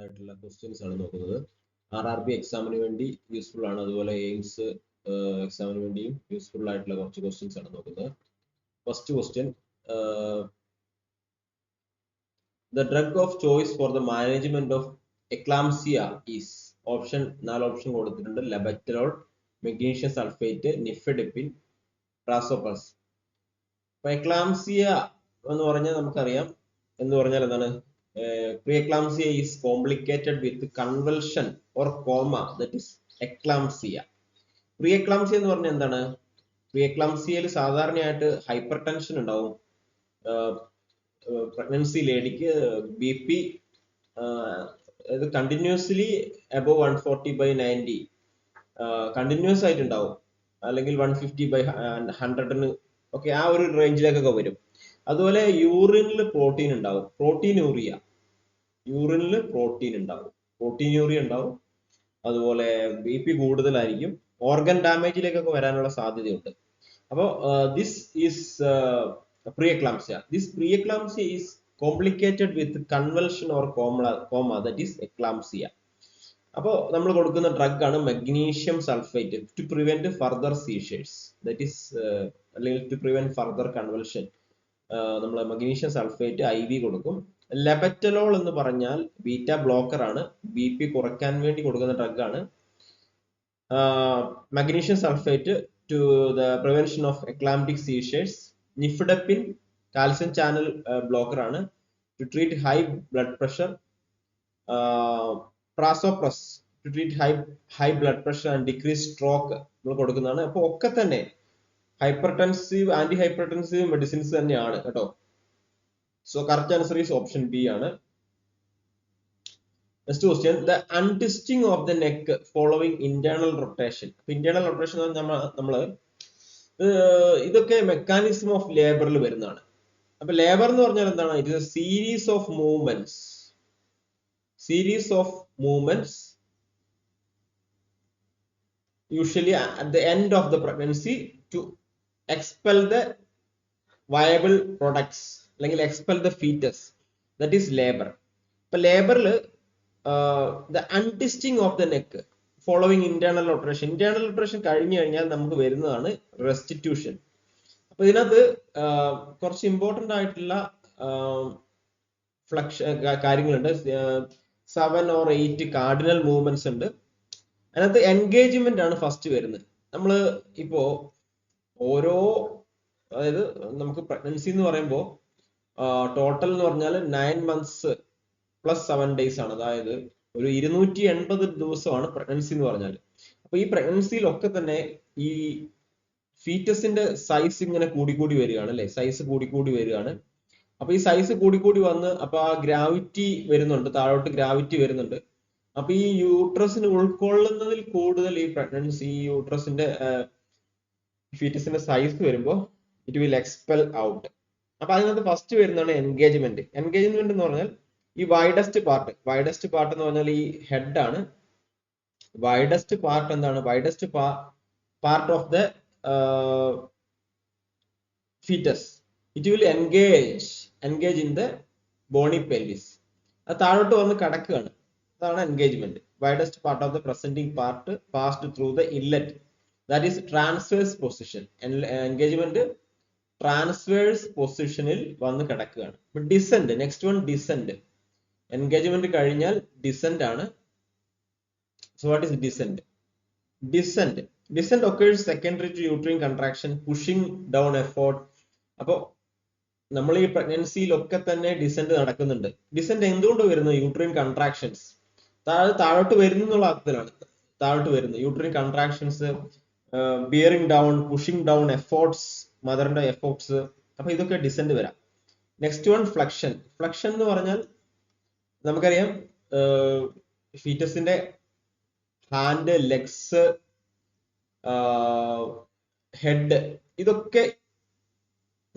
ആയിട്ടുള്ള ക്വസ്റ്റ്യൻസ് ആണ് നോക്കുന്നത്. ആർ ആർ ബി എക്സാമിന് വേണ്ടി യൂസ്ഫുൾ ആണ്. അതുപോലെ എയിംസ് എക്സാമിന് വേണ്ടിയും യൂസ്ഫുൾ ആയിട്ടുള്ള കുറച്ച് ക്വസ്റ്റ്യൻസ് ആണ് നോക്കുന്നത്. First question the drug of choice for the management of eclampsia is option നാല് ഓപ്ഷൻ കൊടുത്തിട്ടുണ്ട്. ലബറ്റലോൾ മെഗ്നീഷ്യം സൾഫേറ്റ് നിഫെഡിപ്പിൻ പ്രാസോപ്പസ് അപ്പൊ എക്ലാംസിയ എന്ന് പറഞ്ഞാൽ നമുക്കറിയാം. എന്ന് പറഞ്ഞാൽ എന്താണ്? Preeclampsia is complicated with convulsion or coma that is eclampsia. Preeclampsia എന്ന് പറഞ്ഞാൽ എന്താണ്? പ്രിയക്ലാംസിയയിൽ സാധാരണയായിട്ട് ഹൈപ്പർ ടെൻഷൻ ഉണ്ടാവും പ്രഗ്നൻസി ലേഡിക്ക് ബി പി ഇത് continuously above one forty by ninety continuous ആയിട്ടുണ്ടാവും. അല്ലെങ്കിൽ വൺ ഫിഫ്റ്റി ബൈ ഹൺഡ്രഡിന് ഒക്കെ ആ ഒരു റേഞ്ചിലേക്കൊക്കെ വരും. അതുപോലെ യൂറിനിൽ പ്രോട്ടീൻ ഉണ്ടാവും. പ്രോട്ടീൻ യൂറിയ യൂറിനിൽ പ്രോട്ടീൻ ഉണ്ടാവും. പ്രോട്ടീൻ യൂറിയ ഉണ്ടാവും. അതുപോലെ ബി പി കൂടുതലായിരിക്കും. ഓർഗൻ ഡാമേജിലേക്കൊക്കെ വരാനുള്ള സാധ്യതയുണ്ട്. അപ്പോൾ this is preeclampsia this preeclampsia is complicated with convulsion or coma coma that is eclampsia അപ്പോൾ നമ്മൾ കൊടുക്കുന്ന ഡ്രഗ് ആണ് magnesium sulphate to prevent further seizures that is അല്ലെങ്കിൽ ടു പ്രിവെന്റ് ഫർദർ കൺവൽഷൻ നമ്മൾ മഗ്നീഷ്യം സൾഫേറ്റ് ഐ വി കൊടുക്കും. Labetalol എന്ന് പറഞ്ഞാൽ beta blocker ആണ്. ബി പി കുറയ്ക്കാൻ വേണ്ടി കൊടുക്കുന്ന ഡ്രഗ് ആണ്. Magnesium sulphate to the prevention of eclamptic seizures nifedipine calcium channel blocker ആണ്. To treat high blood pressure prazosin to treat high high blood pressure and decrease stroke നമ്മൾ കൊടുക്കുന്നതാണ്. അപ്പോൾ ഒക്കെ തന്നെ hypertensive anti hyper ടെൻസീവ് medicines തന്നെയാണ് കേട്ടോ. So correct answer is option B ആണ്. Next question the untwisting of the neck following internal rotation internal rotation നമ്മൾ നമ്മൾ ഇതൊക്കെ മെക്കാനിസം ഓഫ് ലേബറിൽ വരുന്നതാണ്. അപ്പൊ ലേബർ എന്ന് പറഞ്ഞാൽ എന്താണ്? It is series of movements series of movements usually at the end of the pregnancy to expel the viable products അല്ലെങ്കിൽ expel the foetus that is labour ഇപ്പൊ ലേബറിൽ the untwisting of the neck following internal rotation internal rotation കഴിഞ്ഞു കഴിഞ്ഞാൽ നമുക്ക് വരുന്നതാണ് restitution അപ്പൊ ഇതിനകത്ത് കുറച്ച് important ആയിട്ടുള്ള ഫ്ലക്ഷ കാര്യങ്ങളുണ്ട്. Seven or eight cardinal movements ഉണ്ട്. അതിനകത്ത് എൻഗേജ്മെന്റ് ആണ് ഫസ്റ്റ് വരുന്നത്. നമ്മൾ ഇപ്പോ ഓരോ അതായത് നമുക്ക് പ്രഗ്നൻസി എന്ന് പറയുമ്പോൾ ടോട്ടൽ എന്ന് പറഞ്ഞാൽ nine months plus seven days ആണ്. അതായത് ഒരു ഇരുന്നൂറ്റി എൺപത് ദിവസമാണ് പ്രഗ്നൻസി എന്ന് പറഞ്ഞാൽ അപ്പൊ ഈ പ്രഗ്നൻസിയിലൊക്കെ തന്നെ ഈ ഫീറ്റസിന്റെ സൈസ് ഇങ്ങനെ കൂടിക്കൂടി വരികയാണ് അല്ലെ? സൈസ് കൂടിക്കൂടി വരികയാണ്. അപ്പൊ ഈ സൈസ് കൂടിക്കൂടി വന്ന് അപ്പൊ ആ ഗ്രാവിറ്റി വരുന്നുണ്ട്. താഴോട്ട് ഗ്രാവിറ്റി വരുന്നുണ്ട്. അപ്പൊ ഈ യൂട്രസിന് ഉൾക്കൊള്ളുന്നതിൽ കൂടുതൽ ഈ പ്രഗ്നൻസി യൂട്രസിന്റെ ഫീറ്റസിന്റെ സൈസ് വരുമ്പോൾ ഇറ്റ് വിൽ എക്സ്പെൽ ഔട്ട് അപ്പൊ അതിനകത്ത് ഫസ്റ്റ് വരുന്നതാണ് എൻഗേജ്മെന്റ് എൻഗേജ്മെന്റ് എന്ന് പറഞ്ഞാൽ ഈ വൈഡസ്റ്റ് പാർട്ട് വൈഡസ്റ്റ് പാർട്ട് എന്ന് പറഞ്ഞാൽ ഈ ഹെഡ് ആണ്. വൈഡസ്റ്റ് പാർട്ട് എന്താണ്? Widest part of the foetus it will engage engage in the bony pelvis അത് താഴോട്ട് വന്ന് കിടക്കുകയാണ്. അതാണ് engagement widest part of the presenting part passed through the inlet that is transverse position engagement transverse പൊസിഷനിൽ വന്ന് കിടക്കുകയാണ്. Descent next one descent engagement കഴിഞ്ഞാൽ descent ആണ്. So what is descent descent descent occurs secondary to uterine contraction pushing down effort അപ്പോൾ നമ്മൾ ഈ പ്രഗ്നൻസിയിലൊക്കെ തന്നെ descent നടക്കുന്നുണ്ട്. ഡിസെന്റ് എന്തുകൊണ്ട് വരുന്നത് യൂട്രീൻ കൺട്രാക്ഷൻസ് താഴെ താഴോട്ട് വരുന്നു എന്നുള്ള അർത്ഥത്തിലാണ് താഴോട്ട് വരുന്നത് uterine contractions bearing down pushing down efforts മദറിന്റെ efforts അപ്പൊ ഇതൊക്കെ ഡിസെന്റ് വരാം. നെക്സ്റ്റ് വൺ ഫ്ലക്ഷൻ ഫ്ലക്ഷൻ എന്ന് പറഞ്ഞാൽ നമുക്കറിയാം ഫീറ്റസിന്റെ ഹാൻഡ് ലെഗ്സ് ഹെഡ് ഇതൊക്കെ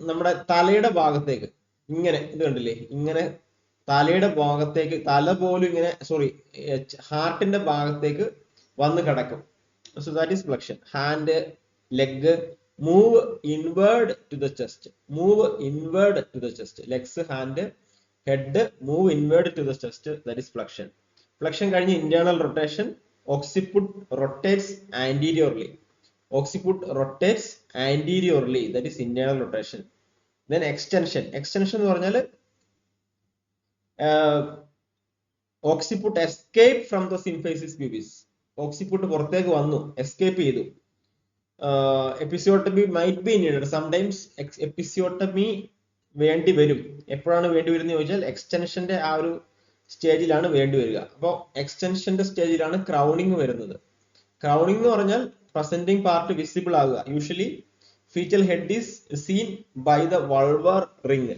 നമ്മുടെ തലയുടെ ഭാഗത്തേക്ക് ഇങ്ങനെ ഇത് കണ്ടില്ലേ? ഇങ്ങനെ തലയുടെ ഭാഗത്തേക്ക് തല പോലും ഇങ്ങനെ സോറി ഹാർട്ടിന്റെ ഭാഗത്തേക്ക് വന്ന് കിടക്കും. So that is flexion hand leg move inward to the chest move inward to the chest legs hand head move inward to the chest that is flexion flexion കഴിഞ്ഞ് internal rotation occiput rotates anteriorly occiput rotates anteriorly that is internal rotation then extension extension എന്ന് പറഞ്ഞാൽ occiput escape from the symphysis pubis occiput പുറത്തേക്ക് വന്നു. Escape ചെയ്തു. Episiotomy might be needed sometimes episiotomy വേണ്ടി വരും. എപ്പോഴാണ് വേണ്ടി വരുന്നത് ചോദിച്ചാൽ എക്സ്റ്റൻഷന്റെ ആ ഒരു സ്റ്റേജിലാണ് വേണ്ടി വരിക. അപ്പോൾ എക്സ്റ്റൻഷന്റെ സ്റ്റേജിലാണ് ക്രൗണിങ് വരുന്നത്. ക്രൗണിങ് എന്ന് പറഞ്ഞാൽ പ്രസന്റിംഗ് പാർട്ട് വിസിബിൾ ആകുക. Usually foetal head is seen by the vulval ring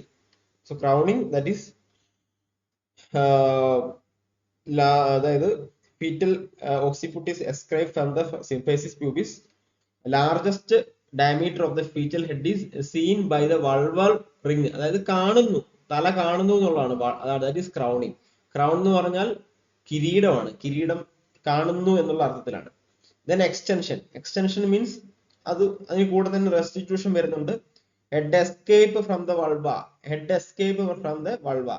so crowning that is അതായത് foetal occiput is escape from the symphysis pubis largest diameter of the foetal head is seen by the vulval ring അതായത് കാണുന്നു. തല കാണുന്നു എന്നുള്ളതാണ്. അതായത് crowning crown എന്ന് പറഞ്ഞാൽ കിരീടമാണ്. കിരീടം കാണുന്നു എന്നുള്ള അർത്ഥത്തിലാണ്. ദെൻ എക്സ്റ്റൻഷൻ എക്സ്റ്റൻഷൻ മീൻസ് അത് അതിന് കൂടെ തന്നെ റെസ്റ്റിറ്റ്യൂഷൻ വരുന്നുണ്ട്. Head escape from the vulva head escape from the vulva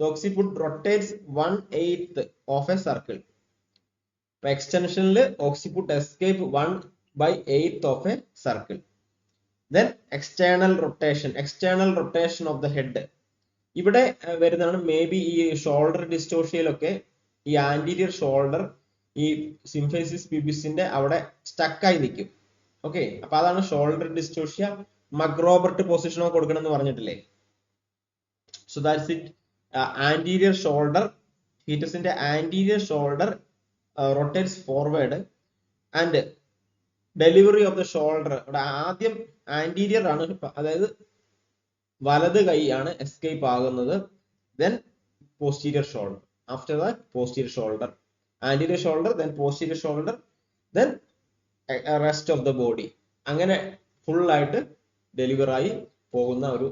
occiput rotates one eighth of a circle എക്സ്റ്റൻഷനിൽ occiput escape one by eighth of a circle. Then external rotation, external rotation of the head. ഇവിടെ വരുന്നതാണ് may be ഈ shoulder ഡിസ്റ്റോഷ്യയിലൊക്കെ ഈ anterior shoulder ഈ symphysis പ്യൂബിസിന്റെ അവിടെ സ്റ്റക്കായി നിൽക്കും. ഓക്കെ അപ്പൊ അതാണ് ഷോൾഡർ ഡിസ്റ്റോഷ്യ മക്രോബർട്ട് പൊസിഷനോ കൊടുക്കണം എന്ന് പറഞ്ഞിട്ടില്ലേ? So that's it anterior shoulder ഫീറ്റസിന്റെ anterior shoulder rotates forward and delivery of the shoulder ഇവിടെ ആദ്യം ആന്റീരിയർ ആണ്. അതായത് വലത് കൈയാണ് എസ്കേപ്പ് ആകുന്നത്. Then posterior shoulder after that posterior shoulder anterior shoulder then posterior shoulder then rest of the body അങ്ങനെ full ആയിട്ട് ഡെലിവറായി പോകുന്ന ഒരു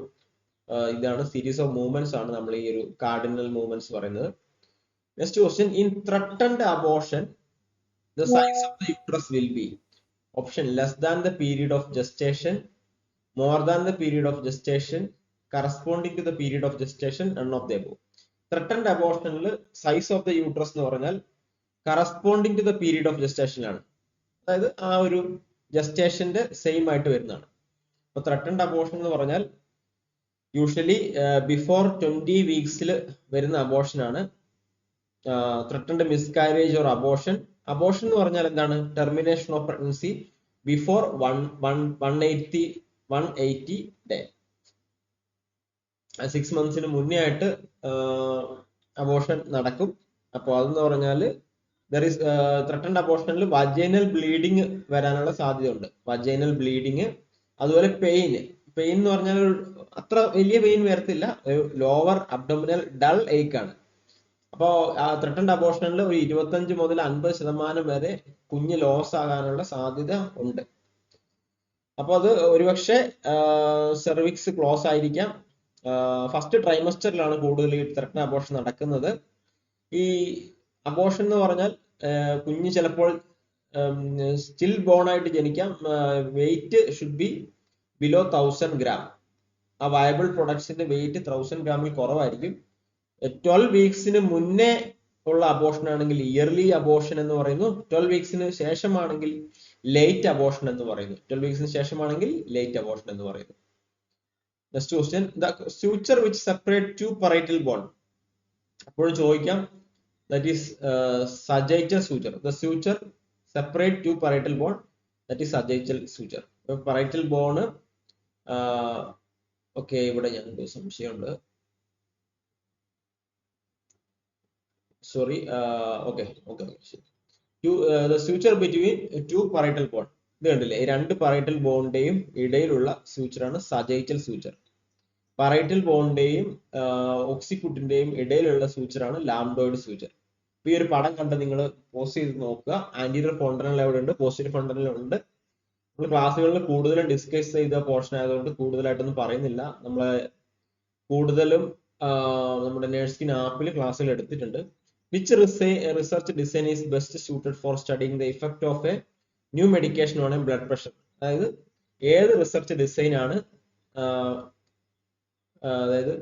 ഇതാണ് സീരീസ് ഓഫ് മൂവ്മെന്റ്സ് ആണ് നമ്മൾ ഈ ഒരു കാർഡിനൽ മൂവ്മെന്റ്സ് പറയുന്നത്. Next question in threatened abortion the size of the uterus will be option less than the period of gestation more than the period of gestation corresponding to the period of gestation none of the above threatened അബോർഷനിൽ size of the uterus എന്ന് പറഞ്ഞാൽ corresponding to the period of gestation ആണ് അതായത് ആ ഒരു ജസ്റ്റേഷന്റെ same ആയിട്ട് വരുന്നതാണ്. അപ്പൊ threatened abortion എന്ന് പറഞ്ഞാൽ യൂഷ്വലി ബിഫോർ ട്വന്റി വീക്സിൽ വരുന്ന അബോർഷൻ ആണ്. Threatened miscarriage or abortion abortion എന്ന് പറഞ്ഞാൽ എന്താണ്? Termination of pregnancy before one one one eighty one eighty day six മന്ത്സിന് മുന്നേ ആയിട്ട് അബോഷൻ നടക്കും. അപ്പോൾ അതെന്ന് പറഞ്ഞാൽ ദർ ഇസ് ത്രട്ടൻഡ് അബോർഷനിൽ വജൈനൽ ബ്ലീഡിങ് വരാനുള്ള സാധ്യതയുണ്ട്. വജൈനൽ ബ്ലീഡിങ് അതുപോലെ പെയിൻ പെയിൻ എന്ന് പറഞ്ഞാൽ അത്ര വലിയ പെയിൻ വരത്തില്ല. ലോവർ അബ്ഡോമിനൽ ഡൾ ഏക്ക് ആണ്. അപ്പോൾ ത്രട്ടൻഡ് അബോഷനിൽ ഒരു ഇരുപത്തഞ്ച് മുതൽ അൻപത് ശതമാനം വരെ കുഞ്ഞ് ലോസ് ആകാനുള്ള സാധ്യത ഉണ്ട്. അപ്പോൾ അത് ഒരുപക്ഷെ സെർവിക്സ് ക്ലോസ് ആയിരിക്കാം. ഫസ്റ്റ് ട്രൈമസ്റ്ററിലാണ് കൂടുതൽ ഈ ത്രട്ടൻ അബോഷൻ നടക്കുന്നത്. ഈ അബോഷൻ എന്ന് പറഞ്ഞാൽ കുഞ്ഞ് ചിലപ്പോൾ സ്റ്റിൽ ബോൺ ആയിട്ട് ജനിക്കാം. Weight should be below thousand gram ആ വയബിൾ പ്രൊഡക്ട്സിന്റെ വെയിറ്റ് തൗസൻഡ് ഗ്രാമിൽ കുറവായിരിക്കും. ട്വൽവ് വീക്സിന് മുന്നേ ഉള്ള അബോഷൻ ആണെങ്കിൽ ഇയർലി അബോഷൻ എന്ന് പറയുന്നു. ട്വൽവ് വീക്സിന് ശേഷമാണെങ്കിൽ ലേറ്റ് അബോഷൻ എന്ന് പറയുന്നു. ട്വൽവ് വീക്സിന് ശേഷമാണെങ്കിൽ ലേറ്റ് അബോഷൻ എന്ന് പറയുന്നു. Next question the suture which separate to parietal bone അപ്പോഴും ചോദിക്കാം. That is sagittal suture the suture separate to parietal bone that is sagittal suture parietal bone okay ഇവിടെ ഞങ്ങൾക്ക് സംശയമുണ്ട്. Sorry okay okay to the suture between two parietal bone ഇത് കണ്ടില്ലേ? രണ്ട് parietal ബോണിന്റെയും ഇടയിലുള്ള സൂച്ചറാണ് സജൈറ്റൽ സൂച്ചർ പറൈറ്റൽ ബോണിന്റെയും ഓക്സിക്യൂട്ടിന്റെയും ഇടയിലുള്ള സൂച്ചറാണ് ലാംഡോയിഡ് സ്യൂച്ചർ ഇപ്പൊ ഈ ഒരു പടം കണ്ട് നിങ്ങൾ പോസ്റ്റ് ചെയ്ത് നോക്കുക. ആന്റീരിയർ ഫോണ്ടനൽ എവിടെ ഉണ്ട് പോസ്റ്റീരിയർ ഫോണ്ടനൽ ഉണ്ട്. നമ്മൾ ക്ലാസ്സുകളിൽ കൂടുതലും ഡിസ്കസ് ചെയ്ത പോർഷൻ ആയതുകൊണ്ട് കൂടുതലായിട്ടൊന്നും പറയുന്നില്ല. നമ്മളെ കൂടുതലും നമ്മുടെ നേഴ്സിംഗ് ആപ്പിൽ ക്ലാസ്സുകൾ എടുത്തിട്ടുണ്ട്. Which research design is best suited for studying the effect of a new medication on blood pressure? അതായത് ഏത് റിസർച്ച് ഡിസൈൻ ആണ് അതായത്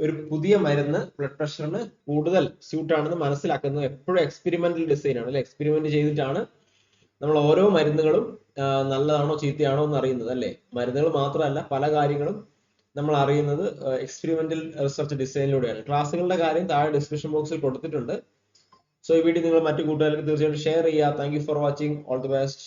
ഒരു പുതിയ മരുന്ന് ബ്ലഡ് പ്രഷറിന് കൂടുതൽ സ്യൂട്ട് ആണെന്ന് മനസ്സിലാക്കുന്നത് എപ്പോഴും എക്സ്പെരിമെന്റൽ ഡിസൈൻ ആണ്. അല്ലെ? എക്സ്പെരിമെന്റ് ചെയ്തിട്ടാണ് നമ്മൾ ഓരോ മരുന്നുകളും നല്ലതാണോ ചീത്തയാണോ എന്ന് അറിയുന്നത്. അല്ലെ? മരുന്നുകൾ മാത്രമല്ല പല കാര്യങ്ങളും നമ്മൾ അറിയുന്നത് എക്സ്പെരിമെന്റൽ റിസർച്ച് ഡിസൈനിലൂടെയാണ് ക്ലാസ്സുകളുടെ കാര്യം താഴെ ഡിസ്ക്രിപ്ഷൻ ബോക്സിൽ കൊടുത്തിട്ടുണ്ട്. സോ ഈ വീഡിയോ നിങ്ങൾ മറ്റു കൂട്ടുകാർക്ക് തീർച്ചയായിട്ടും ഷെയർ ചെയ്യുക. Thank for watching all the best